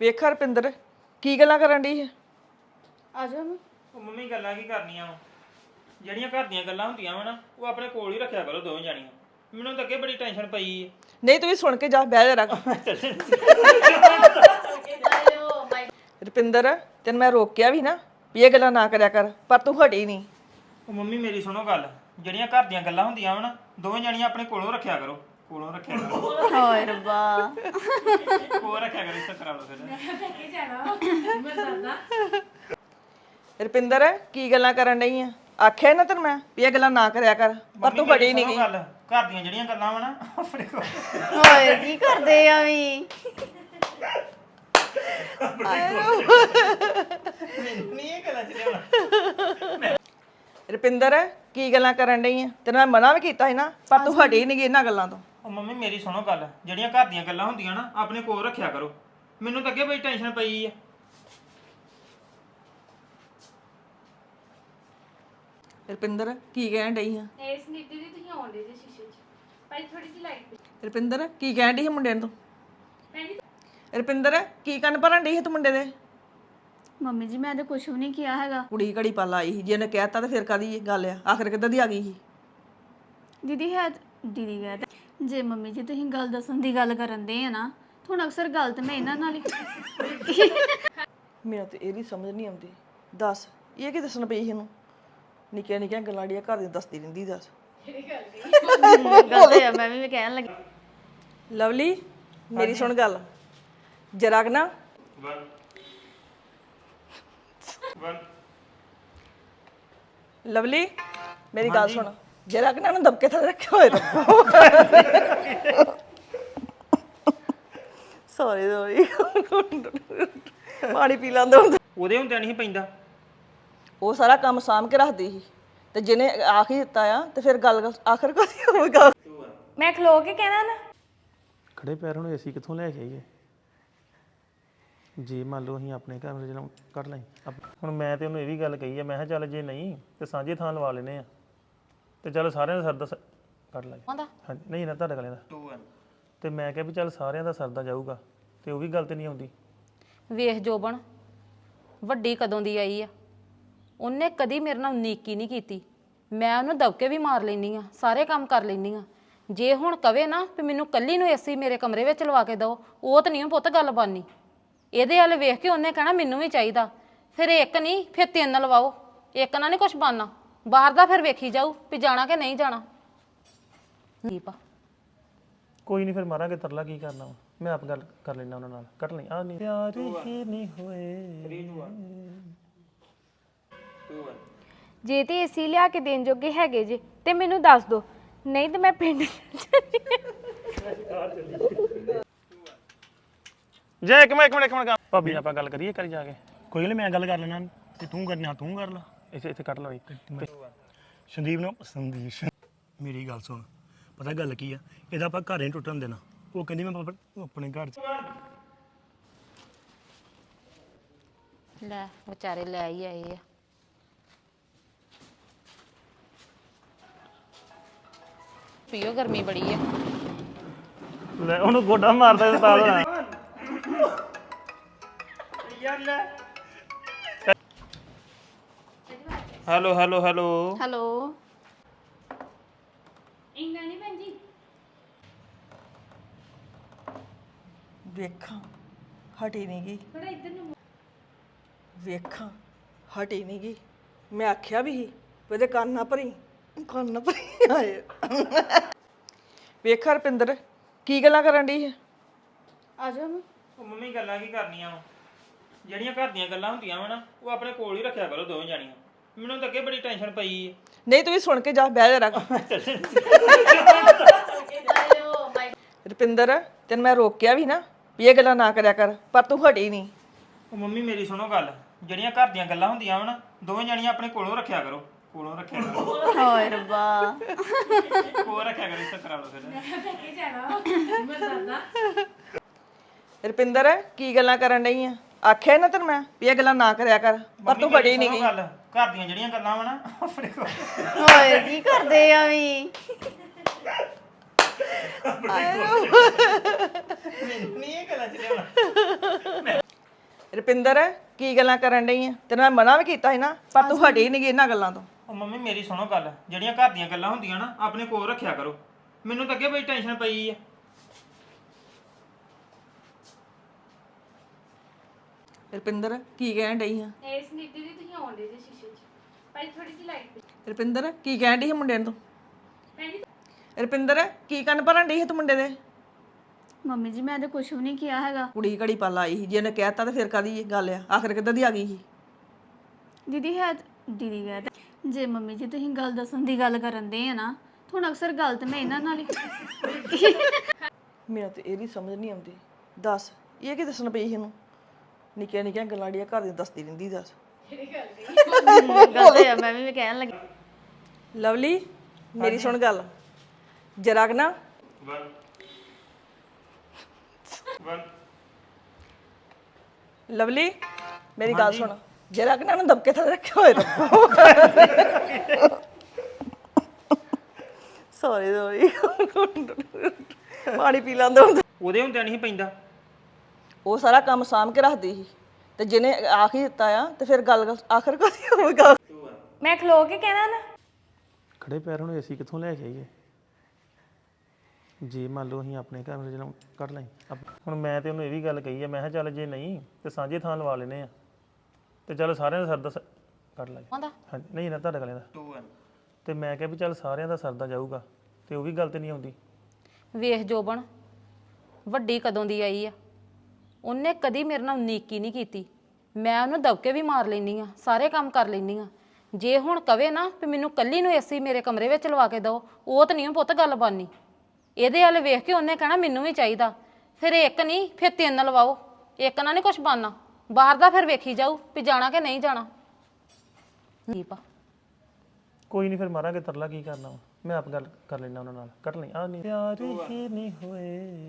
ਵੇਖ ਰਪਿੰਦਰ ਕੀ ਗੱਲਾਂ ਕਰਨ ਦੀ ਹੈ ਆ ਜਾ ਮੈਂ ਉਹ ਮੰਮੀ ਗੱਲਾਂ ਕੀ ਕਰਨੀਆਂ ਵਾ? ਜਿਹੜੀਆਂ ਘਰ ਦੀਆਂ ਗੱਲਾਂ ਹੁੰਦੀਆਂ ਵਾ ਨਾ ਉਹ ਆਪਣੇ ਕੋਲ ਹੀ ਰੱਖਿਆ ਕਰੋ ਦੋਵੇਂ ਜਾਣੀਆਂ। ਮੈਨੂੰ ਤਾਂ ਅੱਗੇ ਬੜੀ ਟੈਨਸ਼ਨ ਪਈ ਹੈ ਨਹੀਂ ਤੂੰ ਵੀ ਸੁਣ ਕੇ ਜਾ ਬਹਿ ਜਾ ਰੱਖ ਰੁਪਿੰਦਰ ਤੈਨੂੰ ਮੈਂ ਰੋਕਿਆ ਵੀ ਨਾ ਵੀ ਇਹ ਗੱਲਾਂ ਨਾ ਕਰਿਆ ਕਰ ਪਰ ਤੂੰ ਹਟੀ ਨਹੀਂ। ਉਹ ਮੰਮੀ ਮੇਰੀ ਸੁਣੋ ਗੱਲ ਜਿਹੜੀਆਂ ਘਰ ਦੀਆਂ ਗੱਲਾਂ ਹੁੰਦੀਆਂ ਵਾ ਨਾ ਦੋਵੇਂ ਜਾਣੀਆਂ ਆਪਣੇ ਕੋਲੋਂ ਰੱਖਿਆ ਕਰੋ। ਕੋਲੋਂ ਰੱਖਿਆ ਕਰੋ। ਹਾਏ ਰੱਬਾ। ਕੋਲ ਰੱਖਿਆ ਕਰੋ ਇੱਥੇ ਕਰਾ ਲਓ ਫਿਰ। ਰੁਪਿੰਦਰ ਕੀ ਗੱਲਾਂ ਕਰਨ ਡਈ ਆ? ਆਖਿਆ ਨਾ ਤੈਨੂੰ ਮੈਂ ਵੀ ਇਹ ਗੱਲਾਂ ਨਾ ਕਰਿਆ ਕਰ ਪਰ ਤੂੰ ਮੇਰੀ ਨਹੀਂ ਗਈ ਗੱਲ। ਘਰ ਦੀਆਂ ਜਿਹੜੀਆਂ ਗੱਲਾਂ ਵਾ ਨਾ ਆਪਣੇ ਕੋਲ। ਹਾਏ ਕੀ ਕਰਦੇ ਆ ਵੀ? ਨਹੀਂ ਇਹ ਗੱਲਾਂ ਚ ਲਿਆਉਣਾ ਰੁਪਿੰਦਰ ਕੀ ਗੱਲਾਂ ਕਰਨ ਡਈ ਆ? ਤੈਨੂੰ ਮੈਂ ਮਨਾ ਵੀ ਕੀਤਾ ਸੀ ਨਾ ਪਰ ਤੂੰ ਹਟੀ ਨਹੀਂ ਗਈ ਇਹਨਾਂ ਗੱਲਾਂ ਤੋਂ। ਉਹ ਮੰਮੀ ਮੇਰੀ ਸੁਣੋ ਗੱਲ ਜਿਹੜੀਆਂ ਘਰ ਦੀਆਂ ਗੱਲਾਂ ਹੁੰਦੀਆਂ ਨਾ ਆਪਣੇ ਕੋਲ ਰੱਖਿਆ ਕਰੋ। ਮੈਨੂੰ ਤਾਂ ਅੱਗੇ ਬੜੀ ਟੈਨਸ਼ਨ ਪਈ ਹੈ ਰੁਪਿੰਦਰ ਕੀ ਕਹਿਣ ਡਈ ਆ? ਇਸ ਨੀਤੀ ਦੀ ਤੁਸੀਂ ਆਉਂਦੇ ਜੇ ਸ਼ੀਸ਼ੇ 'ਚ। ਭਾਈ ਥੋੜੀ ਜਿਹੀ ਲਾਈਟ ਰੁਪਿੰਦਰ ਕੀ ਕਹਿਣ ਡਈ ਸੀ ਮੁੰਡੇ ਨੂੰ ਤੂੰ? ਪੈਣੀ ਰੁਪਿੰਦਰ ਕੀ ਕੰਨ ਭਰਨ ਡਈ ਸੀ ਤੂੰ ਮੁੰਡੇ ਦੇ? ਮੰਮੀ ਜੀ ਮੈਂ ਤਾਂ ਕੁਝ ਵੀ ਨਹੀਂ ਕਿਹਾ ਹੈਗਾ। ਕੁੜੀ ਘੜੀ ਪਲ ਆਈ ਸੀ ਜੇ ਉਹਨੇ ਕਹਿਤਾ ਤਾਂ ਫਿਰ ਕਾਦੀ ਗੱਲ ਆ? ਆਖਰ ਕਿੱਦਾਂ ਦੀ ਆ ਗਈ ਸੀ? ਦੀਦੀ ਹੈ ਦੀਦੀ ਗਏ ਤੇ ਜੇ ਮੰਮੀ ਜੀ ਤੁਸੀਂ ਗੱਲ ਦੱਸਣ ਦੀ ਗੱਲ ਕਰਨ ਦੇ ਆ ਨਾ ਹੁਣ ਅਕਸਰ ਗੱਲ ਤੇ ਮੈਂ ਇਹਨਾਂ ਨਾਲ ਹੀ ਮੈਨੂੰ ਤੇ ਇਹਦੀ ਸਮਝ ਨਹੀਂ ਆਉਂਦੀ। ਦੱਸ ਇਹ ਕੀ ਦੱਸਣ ਪਈ ਸੀ ਇਹਨੂੰ? ਨਿੱਕੀਆਂ ਨਿੱਕੀਆਂ ਗੱਲਾਂ ਡੀਆਂ ਘਰ ਦੀ ਦੱਸਦੀ ਰਹਿੰਦੀ ਦੱਸ। ਗੱਲ ਤੇ ਆ, ਮੈਂ ਵੀ ਕਹਿਣ ਲੱਗੀ। ਲਵਲੀ ਮੇਰੀ ਸੁਣ ਗੱਲ। ਜਰਾ ਕੁ ਨਾ। ਲਵਲੀ ਮੇਰੀ ਗੱਲ ਸੁਣ। ਜਰਾ ਕੁ ਨਾ ਦਬਕੇ ਥੱਲੇ ਰੱਖਿਆ ਹੋਏ ਰੱਖੋ ਸੌਰੀ ਸੌਰੀ ਪਾਣੀ ਪੀ ਲੈਂਦਾ ਹੁੰਦਾ। ਉਹਦੇ ਹੁੰਦਿਆਂ ਨਹੀਂ ਪੈਂਦਾ। ਉਹ ਸਾਰਾ ਕੰਮ ਸਾਂਭ ਕੇ ਰੱਖਦੀ ਸੀ। ਤੇ ਜਿਹਨੇ ਆਖ ਹੀ ਦਿੱਤਾ ਆ ਤੇ ਫਿਰ ਗੱਲ ਆਖਰ ਕਦੀ ਹੋਵੇਗਾ ਮੈਂ ਖਲੋ ਕੇ ਕਹਿਣਾ ਨਾ। ਖੜੇ ਪੈਰ ਹੁਣ ਏਸੀ ਕਿੱਥੋਂ ਲੈ ਕੇ ਆਈਏ? ਜੇ ਮੰਨ ਲਓ ਅਸੀਂ ਆਪਣੇ ਕਮਰੇ ਚ ਕੱਢ ਲਈ। ਹੁਣ ਮੈਂ ਤੇ ਉਹਨੂੰ ਇਹ ਵੀ ਗੱਲ ਕਹੀ ਆ ਮੈਂ ਕਿਹਾ ਚੱਲ ਜੇ ਨਹੀਂ ਤੇ ਸਾਂਝੇ ਥਾਂ ਲਵਾ ਲੈਨੇ ਆ। ਤੇ ਚੱਲ ਸਾਰਿਆਂ ਦਾ ਸਰਦਾ ਸ- ਕੱਢ ਹਾਂਜੀ ਨਹੀਂ ਨਾ ਤੁਹਾਡੇ ਗਲੇ ਦਾ 2 1 ਤੇ ਮੈਂ ਕਿਹਾ ਵੀ ਚੱਲ ਸਾਰਿਆਂ ਦਾ ਸਰਦਾ ਜਾਊਗਾ ਤੇ ਉਹ ਵੀ ਗੱਲ ਤੇ ਨਹੀਂ ਆਉਂਦੀ। ਵੇਖ ਜੋਬਨ ਵੱਡੀ ਕਦੋਂ ਦੀ ਆਈ ਆ? ਉਹਨੇ ਕਦੀ ਮੇਰੇ ਨਾਲ ਨੀਕੀ ਨਹੀਂ ਕੀਤੀ। ਮੈਂ ਉਹਨੂੰ ਦਬਕੇ ਵੀ ਮਾਰ ਲੈਨੀ ਆ ਸਾਰੇ ਕੰਮ ਕਰ ਲੈਨੀ ਆ। ਜੇ ਹੁਣ ਕਵੇ ਨਾ ਵੀ ਮੈਨੂੰ ਕੱਲੀ ਨੂੰ ਏਸੀ ਮੇਰੇ ਕਮਰੇ ਵਿੱਚ ਲਵਾ ਕੇ ਦਿਓ ਉਹ ਤਾਂ ਨਹੀਂ ਪੁੱਤ ਗੱਲ ਬਾਨੀ। ਇਹਦੇ ਵੱਲ ਵੇਖ ਕੇ ਉਹਨੇ ਕਹਿਣਾ ਮੈਨੂੰ ਵੀ ਚਾਹੀਦਾ। ਫਿਰ ਇੱਕ ਨਹੀਂ ਫਿਰ ਤਿੰਨ ਲਵਾਓ। ਇੱਕ ਨਾਲ ਨਹੀਂ ਕੁਝ ਬਣਨਾ ਬਾਹਰ ਦਾ ਫਿਰ ਵੇਖੀ ਜਾਊ ਵੀ ਜਾਣਾ ਕਿ ਨਹੀਂ ਜਾਣਾ। ਦੀਪਾ। ਕੋਈ ਨਹੀਂ ਫਿਰ ਮਾਰਾਂਗੇ ਤਰਲਾ ਕੀ ਕਰਨਾ ਵਾ। ਮੈਂ ਆਪ ਗੱਲ ਕਰ ਲੈਣਾ ਉਹਨਾਂ ਨਾਲ। ਕੱਢ ਲਈ। ਆ ਨਹੀਂ। ਪਿਆਰ ਹੀ ਨਹੀਂ ਹੋਏ। 2 1 ਜੇ ਤੇ ਏਸੀ ਲਿਆ ਕੇ ਦੇਣ ਜੋਗੇ ਹੈਗੇ ਜੇ ਤੇ ਮੈਨੂੰ ਦੱਸ ਦਿਓ ਨਹੀਂ ਤੇ ਮੈਂ ਪਿੰਡ ਜੇ ਇੱਕ ਮਿੰਟ ਇੱਕ ਮਿੰਟ ਇੱਕ ਮਿੰਟ। ਭਾਬੀ ਨਾਲ ਆਪਾਂ ਗੱਲ ਕਰੀਏ ਕਰੀ ਜਾ ਕੇ। ਕੋਈ ਨਹੀਂ ਮੈਂ ਗੱਲ ਕਰ ਲੈਣਾ ਤੇ ਤੂੰ ਕਰਨੀ ਤੂੰ ਕਰ ਲਾ। ਇੱਥੇ ਇੱਥੇ ਕੱਟ ਲਾ ਇੱਕ ਸੰਦੀਪ ਨੂੰ ਸੰਦੀਪ ਮੇਰੀ ਗੱਲ ਸੁਣ। ਪਤਾ ਗੱਲ ਕੀ ਆ? ਇਹਦਾ ਆਪਾਂ ਘਰ ਨਹੀਂ ਟੁੱਟਣ ਦੇਣਾ। ਉਹ ਕਹਿੰਦੀ ਮੈਂ ਆਪਣੇ ਘਰ ਚ ਲੈ ਵਿਚਾਰੇ ਲੈ ਹੀ ਆਏ ਆ। ਪੀਓ ਗਰਮੀ ਬੜੀ ਆ। ਲੈ ਉਹਨੂੰ ਗੋਡਾ ਮਾਰਦਾ ਤੇ। ਤਾਂ ਹੋਣਾ ਹੈਲੋ ਹੈਲੋ ਹੈਲੋ। ਹੈਲੋ। ਇੰਨਾ ਨਹੀਂ ਭੈਣ ਜੀ। ਵੇਖਾਂ ਹਟੀ ਨਹੀਂ ਗਈ। ਥੋੜਾ ਇੱਧਰ ਨੂੰ ਵੇਖਾਂ ਹਟੀ ਨਹੀਂ ਗਈ। ਮੈਂ ਆਖਿਆ ਵੀ ਸੀ ਵੀ ਉਹਦੇ ਕੰਨ ਨਾ ਭਰੀ। ਕੰਨ ਨਾ ਭਰੀ ਆਏ ਵੇਖਾਂ ਰਪਿੰਦਰ ਕੀ ਗੱਲਾਂ ਕਰਨ ਡਈ ਹੈ ਆ ਜਾ ਮੈਂ ਉਹ ਮੰਮੀ ਗੱਲਾਂ ਕੀ ਕਰਨੀਆਂ ਵਾ? ਜਿਹੜੀਆਂ ਘਰ ਦੀਆਂ ਗੱਲਾਂ ਹੁੰਦੀਆਂ ਵਾ ਨਾ ਉਹ ਆਪਣੇ ਕੋਲ ਹੀ ਰੱਖਿਆ ਕਰੋ ਦੋਵੇਂ ਜਾਣੀਆਂ। ਮੈਨੂੰ ਤਾਂ ਅੱਗੇ ਬੜੀ ਟੈਨਸ਼ਨ ਪਈ ਹੈ ਨਹੀਂ ਤੂੰ ਵੀ ਸੁਣ ਕੇ ਜਾ ਬਹਿ ਜਾ ਰੱਖ ਰੁਪਿੰਦਰ ਤੈਨੂੰ ਮੈਂ ਰੋਕਿਆ ਵੀ ਨਾ ਵੀ ਇਹ ਗੱਲਾਂ ਨਾ ਕਰਿਆ ਕਰ ਪਰ ਤੂੰ ਹਟੀ ਨਹੀਂ। ਉਹ ਮੰਮੀ ਮੇਰੀ ਸੁਣੋ ਗੱਲ। ਜਿਹੜੀਆਂ ਘਰ ਦੀਆਂ ਗੱਲਾਂ ਹੁੰਦੀਆਂ ਵਾ ਨਾ ਦੋਵੇਂ ਜਾਣੀਆਂ ਆਪਣੇ ਕੋਲੋਂ ਰੱਖਿਆ ਕਰੋ। ਕੋਲੋਂ ਰੱਖਿਆ ਕਰੋ। ਹਾਏ ਰੱਬਾ। ਕੋਲ ਰੱਖਿਆ ਕਰੋ ਇੱਥੇ ਕਰਾ ਲਓ ਫਿਰ। ਰੁਪਿੰਦਰ ਕੀ ਗੱਲਾਂ ਕਰਨ ਡਈ ਆ? ਆਖਿਆ ਨਾ ਤੈਨੂੰ ਮੈਂ ਵੀ ਇਹ ਗੱਲਾਂ ਨਾ ਕਰਿਆ ਕਰ ਪਰ ਤੂੰ ਹਟੀ ਨਹੀਂ ਗਈ ਗੱਲ ਘਰ ਦੀਆਂ ਜਿਹੜੀਆਂ ਗੱਲਾਂ ਵਾ ਨਾ ਆਪਣੇ ਕੋਲ ਹਾਏ ਕੀ ਕਰਦੇ ਆ ਵੀ? ਨਹੀਂ ਇਹ ਗੱਲਾਂ ਚ ਲਿਆਉਣਾ ਰੁਪਿੰਦਰ ਕੀ ਗੱਲਾਂ ਕਰਨ ਡਈ ਆ? ਤੈਨੂੰ ਮੈਂ ਮਨਾ ਵੀ ਕੀਤਾ ਸੀ ਨਾ ਪਰ ਤੂੰ ਹਟੀ ਨਹੀਂ ਇਹਨਾਂ ਗੱਲਾਂ ਤੋਂ। ਉਹ ਮੰਮੀ ਮੇਰੀ ਸੁਣੋ ਗੱਲ ਜਿਹੜੀਆਂ ਘਰ ਦੀਆਂ ਗੱਲਾਂ ਹੁੰਦੀਆਂ ਨਾ ਆਪਣੇ ਕੋਲ ਰੱਖਿਆ ਕਰੋ। ਮੈਨੂੰ ਤਾਂ ਅੱਗੇ ਬੜੀ ਟੈਨਸ਼ਨ ਪਈ ਆ। ਰੁਪਿੰਦਰ ਕੀ ਕਹਿਣ ਡਈ ਆ? ਇਸ ਨੀਤੀ ਦੀ ਤੁਸੀਂ ਆਉਂਦੇ ਜੇ ਸ਼ੀਸ਼ੇ 'ਚ। ਭਾਈ ਥੋੜੀ ਜਿਹੀ ਲਾਈਟ ਰੁਪਿੰਦਰ ਕੀ ਕਹਿਣ ਡਈ ਸੀ ਮੁੰਡੇ ਨੂੰ ਤੂੰ? ਰੁਪਿੰਦਰ ਕੀ ਕੰਨ ਭਰਨ ਡਈ ਸੀ ਤੂੰ ਮੁੰਡੇ ਦੇ? ਮੰਮੀ ਜੀ ਮੈਂ ਤਾਂ ਕੁਝ ਵੀ ਨਹੀਂ ਕਿਹਾ ਹੈਗਾ। ਕੁੜੀ ਘੜੀ ਪਲ ਆਈ ਸੀ ਜੇ ਉਹਨੇ ਕਹਿਤਾ ਤਾਂ ਫਿਰ ਕਾਦੀ ਗੱਲ ਆ? ਆਖਰ ਕਿੱਦਾਂ ਦੀ ਆ ਗਈ ਸੀ? ਦੀਦੀ ਹੈ ਦੀਦੀ ਗਿਆ ਤੇ ਜੇ ਮੰਮੀ ਜੀ ਤੁਸੀਂ ਗੱਲ ਦੱਸਣ ਦੀ ਗੱਲ ਕਰਨ ਦੇ ਆ ਨਾ ਤੁਹਾਨੂੰ ਅਕਸਰ ਗੱਲ ਤੇ ਮੈਂ ਇਹਨਾਂ ਨਾਲ ਹੀ ਮੈਨੂੰ ਤੇ ਇਹਦੀ ਸਮਝ ਨਹੀਂ ਆਉਂਦੀ। ਦੱਸ ਇਹ ਕੀ ਦੱਸਣ ਪਈ ਸੀ ਇਹਨੂੰ? ਨਿੱਕੀਆਂ ਨਿੱਕੀਆਂ ਗੱਲਾਂ ਜਿਹੜੀਆਂ ਘਰ ਦੀ ਦੱਸਦੀ ਰਹਿੰਦੀ ਦੱਸ। ਗੱਲ ਆ, ਮੈਂ ਵੀ ਕਹਿਣ ਲੱਗੀ। ਲਵਲੀ ਮੇਰੀ ਸੁਣ ਗੱਲ। ਜਰਾ ਨਾ। ਲਵਲੀ ਮੇਰੀ ਗੱਲ ਸੁਣ। ਜਰਾ ਨਾ ਉਹਨੂੰ ਦਬਕੇ ਥੱਲੇ ਰੱਖਿਆ ਹੋਏ ਰੱਖੋ ਸੌਰੀ ਸੌਰੀ ਪਾਣੀ ਪੀ ਲੈਂਦਾ ਹੁੰਦਾ। ਉਹਦੇ ਹੁੰਦਿਆਂ ਨਹੀਂ ਪੈਂਦਾ। ਉਹ ਸਾਰਾ ਕੰਮ ਸਾਂਭ ਕੇ ਰੱਖਦੀ ਸੀ। ਤੇ ਜਿਹਨੇ ਆਖ ਹੀ ਦਿੱਤਾ ਆ ਤੇ ਫਿਰ ਗੱਲ ਆਖਰ ਕਦੀ ਹੋਵੇਗਾ ਮੈਂ ਖਲੋ ਕੇ ਕਹਿਣਾ ਨਾ। ਖੜੇ ਪੈਰ ਹੁਣ ਏਸੀ ਕਿੱਥੋਂ ਲੈ ਕੇ ਆਈਏ? ਜੇ ਮੰਨ ਲਓ ਅਸੀਂ ਆਪਣੇ ਘਰ ਵਿੱਚ ਜਦੋਂ ਕੱਢ ਲਈ। ਹੁਣ ਮੈਂ ਤੇ ਉਹਨੂੰ ਇਹ ਵੀ ਗੱਲ ਕਹੀ ਆ ਮੈਂ ਕਿਹਾ ਚੱਲ ਜੇ ਨਹੀਂ ਤੇ ਸਾਂਝੇ ਥਾਂ ਲਵਾ ਲੈਨੇ ਆ। ਤੇ ਚੱਲ ਸਾਰਿਆਂ ਦਾ ਸਰਦਾ ਸ- ਕੱਢ ਲਾਂਗੇ ਆਉਂਦਾ? ਹਾਂਜੀ ਨਹੀਂ ਨਾ ਤੁਹਾਡੇ ਗਲੇ ਦਾ ਤੇ ਮੈਂ ਕਿਹਾ ਵੀ ਚੱਲ ਸਾਰਿਆਂ ਦਾ ਸਰਦਾ ਜਾਊਗਾ ਤੇ ਉਹ ਵੀ ਗੱਲ ਤੇ ਨਹੀਂ ਆਉਂਦੀ। ਵੇਖ ਜੋਬਨ ਵੱਡੀ ਕਦੋਂ ਦੀ ਆਈ ਆ? ਉਹਨੇ ਕਦੀ ਮੇਰੇ ਨਾਲ ਨੀਕੀ ਨਹੀਂ ਕੀਤੀ। ਮੈਂ ਉਹਨੂੰ ਦਬਕੇ ਵੀ ਮਾਰ ਲੈਨੀ ਆ ਸਾਰੇ ਕੰਮ ਕਰ ਲੈਨੀ ਆ ਜੇ ਹੁਣ ਕਵੇ ਨਾ ਵੀ ਮੈਨੂੰ ਕੱਲੀ ਨੂੰ ਏਸੀ ਮੇਰੇ ਕਮਰੇ ਵਿੱਚ ਲਵਾ ਕੇ ਦਿਓ ਉਹ ਤਾਂ ਨਹੀਂ ਪੁੱਤ ਗੱਲ ਬਾਨੀ। ਇਹਦੇ ਵੱਲ ਵੇਖ ਕੇ ਉਹਨੇ ਕਹਿਣਾ ਮੈਨੂੰ ਵੀ ਚਾਹੀਦਾ। ਫਿਰ ਇੱਕ ਨਹੀਂ ਫਿਰ ਤਿੰਨ ਲਵਾਓ। ਇੱਕ ਨਾਲ ਨਹੀਂ ਕੁਝ ਬਾਨਾ ਬਾਹਰ ਦਾ ਫਿਰ ਵੇਖੀ ਜਾਊ ਵੀ ਜਾਣਾ ਕਿ ਨਹੀਂ ਜਾਣਾ। ਦੀਪ। ਕੋਈ ਨਹੀਂ ਫਿਰ ਮਾਰਾਂਗੇ ਤਰਲਾ ਕੀ ਕਰਨਾ ਵਾ। ਮੈਂ ਆਪ ਗੱਲ ਕਰ ਲੈਣਾ ਉਹਨਾਂ ਨਾਲ। ਕੱਢ ਲਈ। ਆ ਨਹੀਂ। ਪਿਆਰ ਹੀ ਨਹੀਂ ਹੋਏ।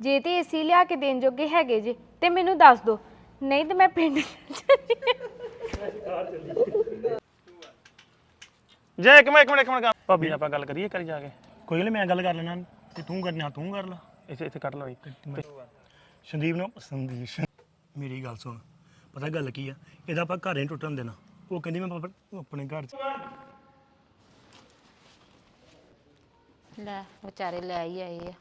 ਜੇ ਤੇ ਏਸੀ ਲਿਆ ਕੇ ਦੇਣ ਜੋਗੇ ਹੈਗੇ ਜੇ ਤੇ ਮੈਨੂੰ ਦੱਸ ਦਿਓ ਨਹੀਂ ਤੇ ਮੈਂ ਪਿੰਡ ਜੇ ਇੱਕ ਮਿੰਟ ਇੱਕ ਮਿੰਟ ਇੱਕ ਮਿੰਟ। ਭਾਬੀ ਨਾਲ ਆਪਾਂ ਗੱਲ ਕਰੀਏ ਕਰੀ ਜਾ ਕੇ। ਕੋਈ ਨਹੀਂ ਮੈਂ ਗੱਲ ਕਰ ਲੈਣਾ ਤੇ ਤੂੰ ਕਰਨਾ ਤੂੰ ਕਰ ਲਾ। ਇੱਥੇ ਇੱਥੇ ਕੱਟ ਲਾ ਇੱਕ ਸੰਦੀਪ ਨੂੰ ਸੰਦੀਪ ਮੇਰੀ ਗੱਲ ਸੁਣ। ਪਤਾ ਗੱਲ ਕੀ ਆ? ਇਹਦਾ ਆਪਾਂ ਘਰ ਨਹੀਂ ਟੁੱਟਣ ਦੇਣਾ। ਉਹ ਕਹਿੰਦੀ ਮੈਂ ਪਾਪਾ ਆਪਣੇ ਘਰ ਚ ਲੈ ਵਿਚਾਰੇ ਲੈ ਹੀ ਆਏ ਆ।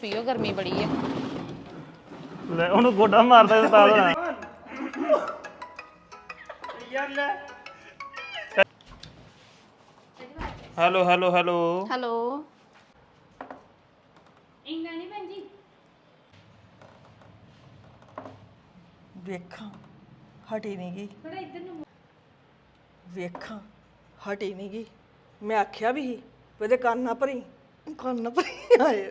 ਪੀਓ ਗਰਮੀ ਬੜੀ ਆ। ਲੈ ਉਹਨੂੰ ਗੋਡਾ ਮਾਰਦਾ ਉਸਤਾਦ ਹੋਣਾ ਹੈਲੋ ਹੈਲੋ ਹੈਲੋ। ਹੈਲੋ। ਇੰਨਾ ਨਹੀਂ ਭੈਣ ਜੀ। ਵੇਖਾਂ ਹਟੀ ਨਹੀਂ ਗਈ। ਥੋੜਾ ਇੱਧਰ ਨੂੰ ਵੇਖਾਂ ਹਟੀ ਨਹੀਂ ਗਈ। ਮੈਂ ਆਖਿਆ ਵੀ ਸੀ ਵੀ ਇਹਦੇ ਕੰਨ ਨਾ ਭਰੀ। ਕੰਨ ਨਾ ਭਰੀ ਆਏ।